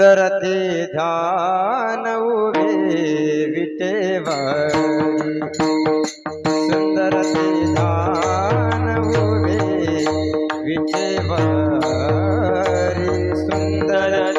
रती ध्यान उभे विटेवारी। सुंदर ते ध्यान उभे विटेवारी। सुंदर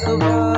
Portugal.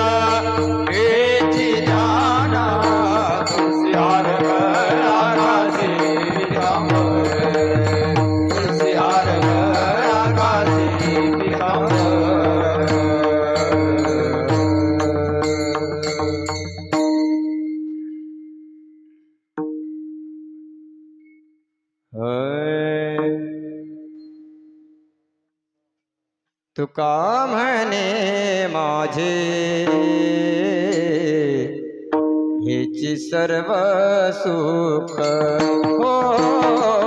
तुका म्हणे माझे? हेची सर्व सुख हो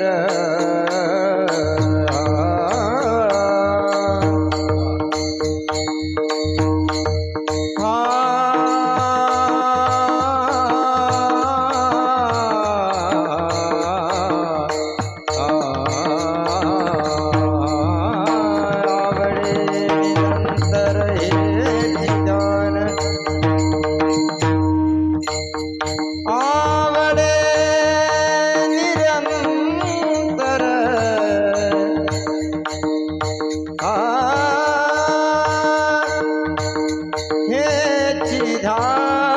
रा हे ध्यान